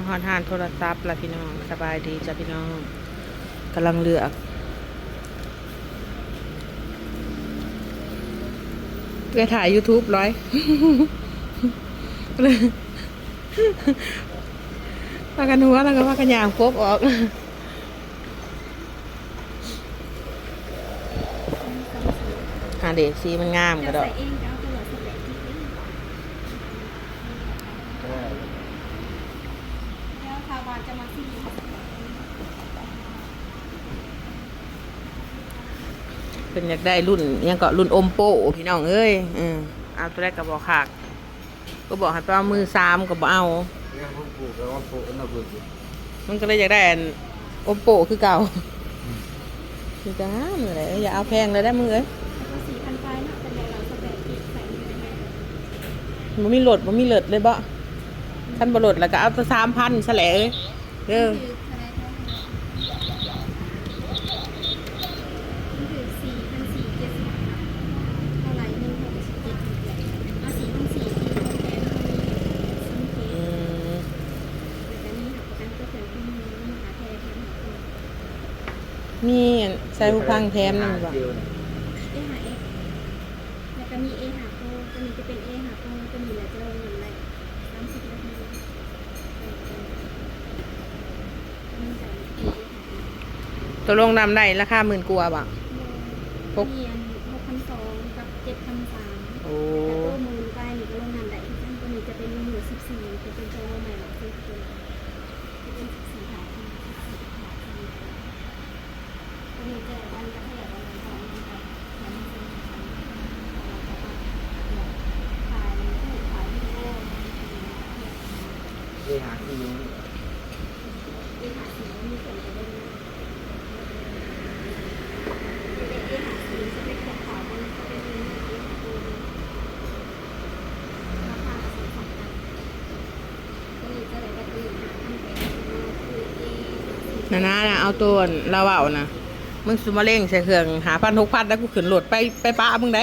มาฮอนหานโทรศัพท์ละพี่น้องสบายดีจ้ะพี่น้องกำลังเลือกไปถ่าย YouTube ร้อยเลยว่ากันหัวแล้วก็ว่ากันยางครบออกหาเดซีมันงามก็จะดอก ใส่เองจะเอาตลอดสเปรย์ที่เองแล้วคาวาจะมาซี เป็นอยากได้รุ่นยังก็รุ่นอมโปพี่น้องเอ้ยอืมเอาตัวแรกก็บอกขากก็บอกให้ไปเอามือสามก็บอเอามันนั้นเอยู่มันก็เลยอยากได้อนอมโปคือเก่าคือจะห้ามเลยอย่าเอาแพงเลยได้มึงเอ้ยสีพันไฟเนะเป็นแบบเราสเปรย์ที่ใส่อยู่ในนั้นมันมีหลดมันมีเลิศเลยบ่ท่านบโหลดแล้วก็เอาตัวสามพันแหละเอ้ยเด้อ คืออะไรเท่าไหร่นี่คือสี่พันสี่เจ็ดสิบเท่าไหร่หนึ่งหกสิบเจ็ดสิบแปดเอาสี่พันสี่ที่โรงแรมเขามีซิมเก อื ต ม แล้วก็นี่หักประกันก็เกิดขึ้นมีมีหาแทนแทนหักคน มีใส่ผู้พังแถมนั่นบ่เดียวเนี่ยเอหาเอแล้วก็มีเอหาโปตัวนี้จะเป็นเอหาโปตัวนี้แหละจะลงเงินไรสามสิบนาทีมีใส่เอหาโปตัวลงนำได้ราคาหมื่นกว่าบ่พกมีอันหกพันสองกับเจ็ดพันสาม โอ้ แต่ตัวมูลไปนี่ก็ลงเงินได้ที่นั่นตัวนี้จะเป็นหมื่นสิบสี่จะเป็นตัวใหม่หรอกที่ตัวจะเป็นสิบสี่ถาดที่สิบสี่ถาดที่ตัวนี้จะวันกระแทกวันละสองวันไปวันละสองวันขายผู้ขายที่โอ้ เอหาที่นี้ เอหาสีมีส่วนจะได้เอหาสีจะเป็นขาวๆมันจะเป็นเนื้อเอหาตัวราคาสีของกันตัวนี้จะเลยก็ตัวหาอันเป็นคือเอหาสี นะนะนะ เอาตัวเราเอานะมึงสุมาเร่งใส่เครื่องหาพันหกพันแล้วกูขึ้นโหลดไปไปป้ามึงได้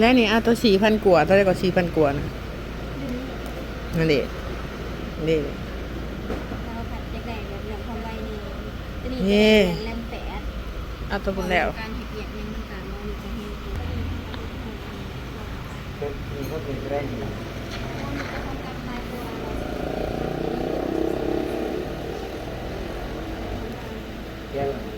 แล้วนี่เอาตัวสี่พันกว่าตัวได้กว่าสี่พันกว่านะนั่นเด็นี่เราผัดแดงแบบเหลืองความไวนี่ตัวนี้เย่จะแลมแปดเอาตัวพุ่นแล้วการเห็ดเหียกยังมันการมองจะเห็นเป็นมีก็เป็นแรงอยู่เดี๋ยวเอา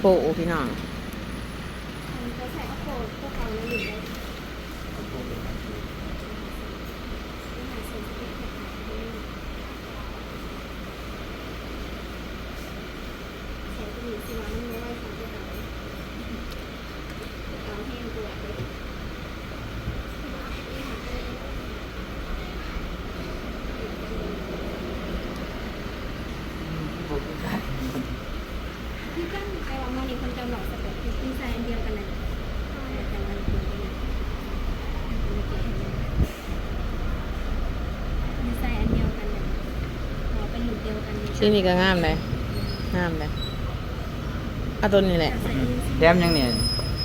โปะพี่น้อง จะใส่ข้าวโพดพวกเขาในอยู่ในใส่ตัวนี้สิว่ามันไม่ไหวของตัวเรา คือกันแต่ว่ามันนี่คนจำหลอกสะกดคือดีไซน์อันเดียวกันเลยแต่ว่าเป็นยังไงดีไซน์อันเดียวกันเลยเราเป็นหลุดเดียวกันเลย ชื่อนี้ก็งามเลยงามเลยเอาตัวนี้แหละใส่ลินซิแถมยังเนี่ย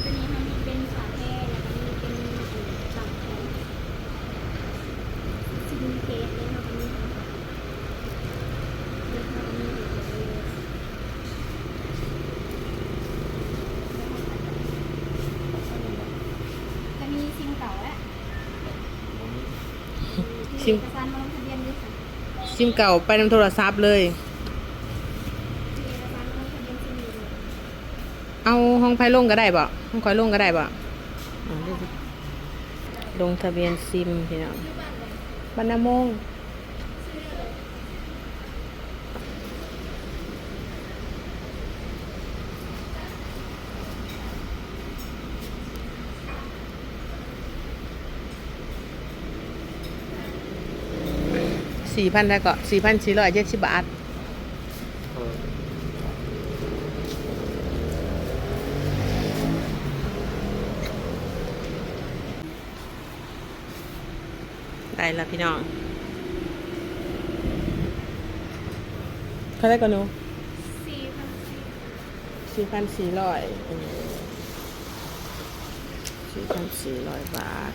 ตัวนี้มันมีเป็นฝาแท้แล้วก็มีเป็นตับแทนซิลิเคสเนี่ยมันมีแล้วก็มีเดี๋ยวเลยจะมีซิมเก่าแล้วซิมเอกสารมาลงทะเบียนด้วยค่ะ ซิมเก่าไปนำโทรศัพท์เลยมีเอกสารมาลงทะเบียนซิมอยู่เลยเอาห้องไฟลงก็ได้บ่ห้องคอยลงก็ได้บ่เอาเดี๋ยวสิลงทะเบียนซิมพี่น้องบรรณมง สี่พันได้ก็สี่พันสี่ร้อยเจ็ดสิบบาทได้แล้วพี่น้องเขาได้ก่อนหนูสี่พันสี่พันสี่ร้อยสี่พันสี่ร้อยบาท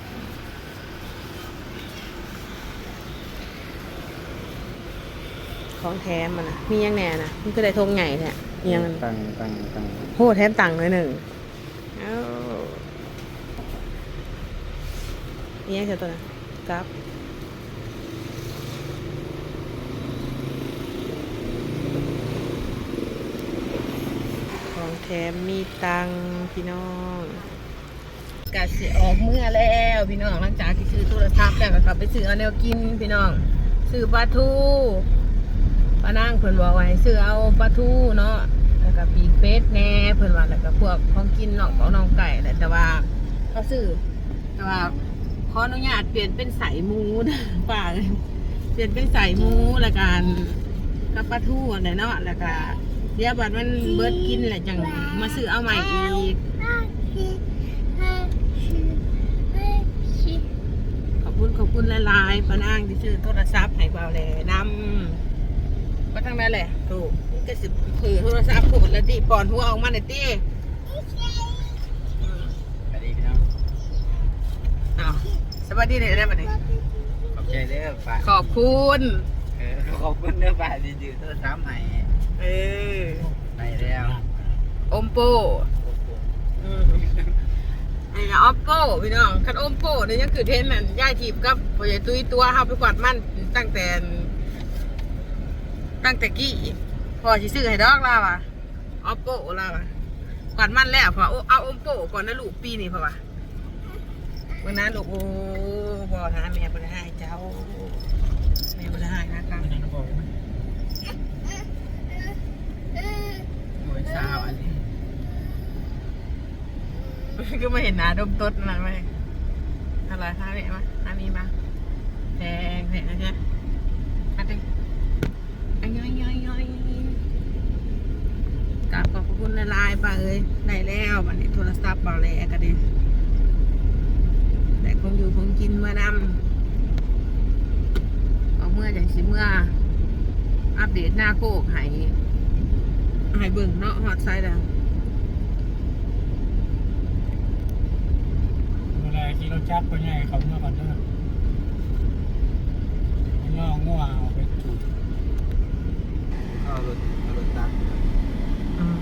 ของแถมมันนะมียังแหน่นะมันก็ได้ทงใหญ่แท้มียังตังตังตังโหแถมตังค์หน่อยหนึ่งเอ้ามียังเสียตัวนะกับของแถมมีตังค์พี่น้องกาสิออกเมื่อแล้วพี่น้องหลังจากที่ซื้อโทรศัพท์แล้วก็กลับไปซื้อเอาแนวกินพี่น้องซื้อปลาทู ป้านั่งเพิ่นบอกว่าให้ซื้อเอาปลาทูเนาะแล้วก็ปีกเป็ดแหน่เพิ่นว่าแล้วก็พวกของกินเนาะของน้องไก่แหละแต่ว่าเขาซื้อแต่ว่าขออนุญาตเปลี่ยนเป็นใส่หมูนะป้าเอ้ยเปลี่ยนเป็นใส่หมูแล้วกันกับปลาทูอะไรเนาะแล้วก็เดี๋ยวบัดมันเบิดกินแหละจังมาซื้อเอาใหม่อีกขอบคุณขอบคุณหลายๆป้านางที่ซื้อโทรศัพท์ให้เบาแหล่นำก็ทั้งนั้น แหละถูกนี่ก็สิถือโทรศัพท์ผูดแล้วดิปอนหัวออกมาหน่อยดิอืมสวัสดีพี่น้อง อ้าวสวัสดีเลยได้ปะเนี่ยขอบใจเด้อป้าขอบคุณ เออขอบคุณเด้อป้าที่ยืนโทรศัพท์ให้เออไปแล้วอมโปอืมไอ้นะออปโปพี่น้องคันอมโปเนี่ยยังคือเทนนั่นย่ายทีบกับพ่อใหญ่ตุ้ยตัวเฮาไปกวาดมันตั้งแต่ ตั้งแต่กี้พอสิซื้อให้ดอกลาว่ะออปโปลาว่ะกวาดมันแล้วพอเอาออมโปก่อนนะลูกปีนี้พอวะวันนั้นลูกโอ้บอหาแม่บ่ได้ให้เจ้าแม่บ่ได้ให้นะครับโอ้ยสาวอันนี้ก็ไม่เห็นหนาดมต้นอะไรไหมอะไรฮะเนี่ยมาฮามีมาแพงแพงนะจ๊ะมาดิอันย่อยย่อยย่อยกราบขอบพระคุณละลายๆ ป้าเอ้ยได้แล้วบัดนี้โทรศัพท์เบาแลก็ดีแต่คงอยู่คงกินเมื่อนำเอาเมื่อจังสิเมื่อ อัปเดตหน้าโคกให้ให้เบิ่งเนาะฮอดไซด์ดังเวลาขี่รถจักรไปไงเขาเมื่อก่อนเด้อง่วงง่วงเอาไปจุดเอารถเอารถตัก อืม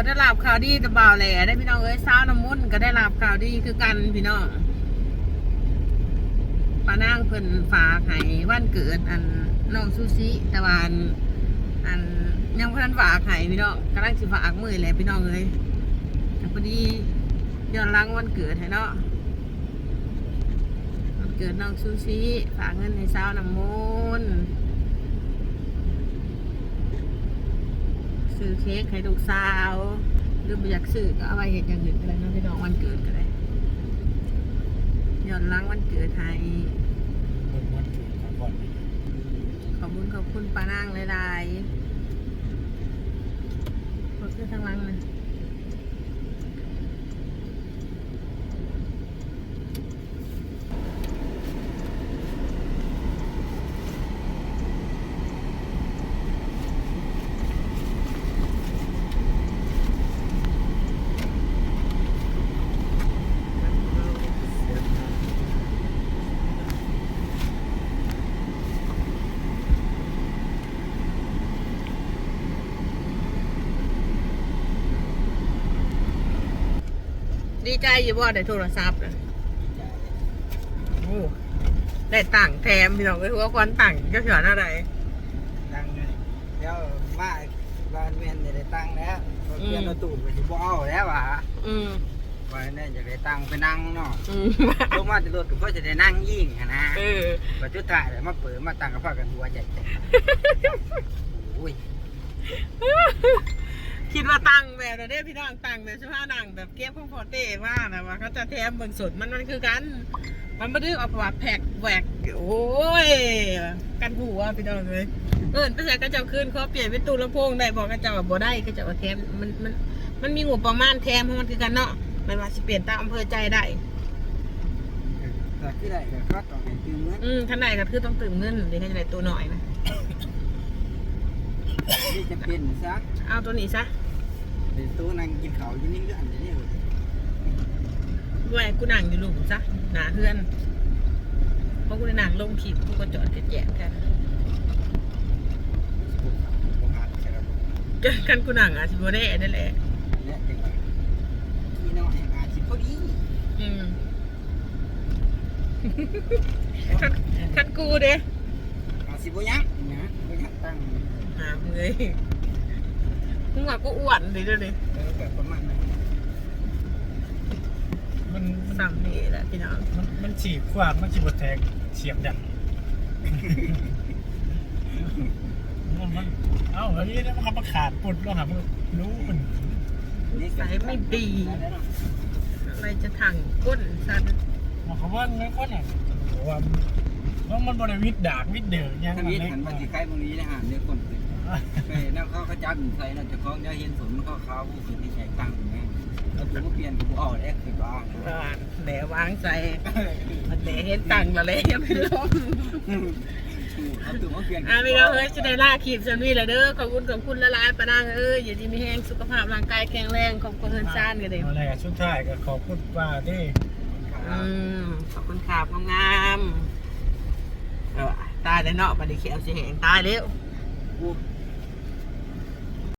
บได้รับข่าวดีแต่บ่าวแหล่ได้พี่น้องเอ้ยสาวน้ำมุนก็ได้รับข่าวดีคือกันพี่น้องป้านางเพิ่นฝากให้วันเกิดอันน้องซูซิแต่ว่าอันอันยังเพิ่นฝากให้พี่น้องกำลังสิฝากมือแหละพี่น้องเอ้ยพอดีย้อนหลังวันเกิดให้เนาะวันเกิดน้องซูซิฝากเงินให้สาวน้ำมุน ซื้อเค้กให้ลูกสาว หรืออยากซื้อก็เอาไปเห็ดอย่างอื่นก็ได้นะพี่น้องวันเกิดก็ได้ย้อนล้างวันเกิดให้เบิ่งวันเกิดมอนเลยขอบคุณขอบคุณป้านางหลายๆขอบคุณทางหลังเลย ดีใจอยู่บ่ได้โทรศัพท์นะโอ้ได้ตังค์แถมพี่น้องเอ้ยหัวควันตังค์ก็เถื่อนอะไรตั้งเลยเดี๋ยวมาบ้านเวียนจะได้ตั้งแล้วรถเปลี่ยนรถตู้ไปสิบ่เอาแล้วว่ะอืมวันนี้จะได้ตั้งไปนั่งเนาะอืมลงมาจะรถก็จะได้นั่งยิ่งอะนะเออปัจจุบันเดี๋ยวมาเปิดมาตั้งกับพ่อกันหัวใจใจโอ้ย คิดว่าตังค์แบบเด้พี่น้องตังค์แบบเฉพาะหนังแบบเก็บของพอเต้มากนะว่าเขาจะแถมเบิ่งสดมันมันคือกัน มันไม่ได้เอาประวัติแพ็กแหวกโอ้ยกันหัวพี่น้องเลยเอิญไปใส่กระเจ้าคืนเขาเปลี่ยนเป็นตู้ลำโพงได้บอกกระเจ้าว่าบ่ได้กระเจ้าว่าแถมมันมันมันมีงบประมาณแถมเพราะมันคือกันเนาะมันว่าสิเปลี่ยนตามอำเภอใจได้แต่ที่ไหนก็เขาต้องให้ตื่นเงินอืมท่านใดก็คือต้องตื่นเงินเดี๋ยวให้จะได้ตัวหน่อยนะนี่จะเป็นซะเอาตัวนี้ซะ เดี๋ยวตู้นั่งกินข้าวอยู่นี่เรื่องนี้เลยด้วยกูนั่งอยู่ลุมซะหนาเพื่อนเพราะกูได้นั่งลงขีดกูก็จอดแจกๆกันบ่หัดใช่ครับเจอกันกูนั่งอะสิบ่ได้นั่นแหละเนี่ยจังหวะที่น้อยอาชีพพอดีอืมคันคันกูเด้อาชีพบ่ยักนะบ่ยักตั้ง หาเลย มึงว่ากูอ้วนดิเดี๋ยวนี้เออแบบประมาณนั้นมันมันสั่งนี่แหละพี่น้องมันมันฉีกขวางมันฉีกบดแทงเฉียบดังมันมันเอ้าอันนี้เนี่ยมันขับมาขาดปุ่นแล้วครับมันรู้มันนิสัยไม่ดี อะไรจะถังก้นสันบอกเขาว่าไม่ค่อยอะว่าว่ามันบริวิตดากวิตเดือดยังถ้ามีหันมาสิใครบางนี้นะฮะเนี่ยคนเป็น ไปนั่งเขาเขาจับใส่น่ะจะคล้องเดี๋ยวเห็นฝนมันเขาเขาผู้คนที่ใช้ตังค์แม่แล้วผมก็เปลี่ยนกูออกแล้วคือบ้าอ่าแหลวางใจมันแหลเห็นตังค์มาเลยยังไม่ลงเอาตัวมาเปลี่ยนอะพี่น้องเอ้ยจะได้ล่าขีดสันวีแล้วเด้อขอบคุณขอบคุณละลายปะนางเอ้ยอย่าดีมีแห้งสุขภาพร่างกายแข็งแรงขอบคุณเฮือนซ่านกันเลยอะไรสุดท้ายก็ขอบคุณป้าที่อืมขอบคุณครับงามๆเออตายแล้วเนาะบัดนี้เขียวสิแหงตายแล้วกู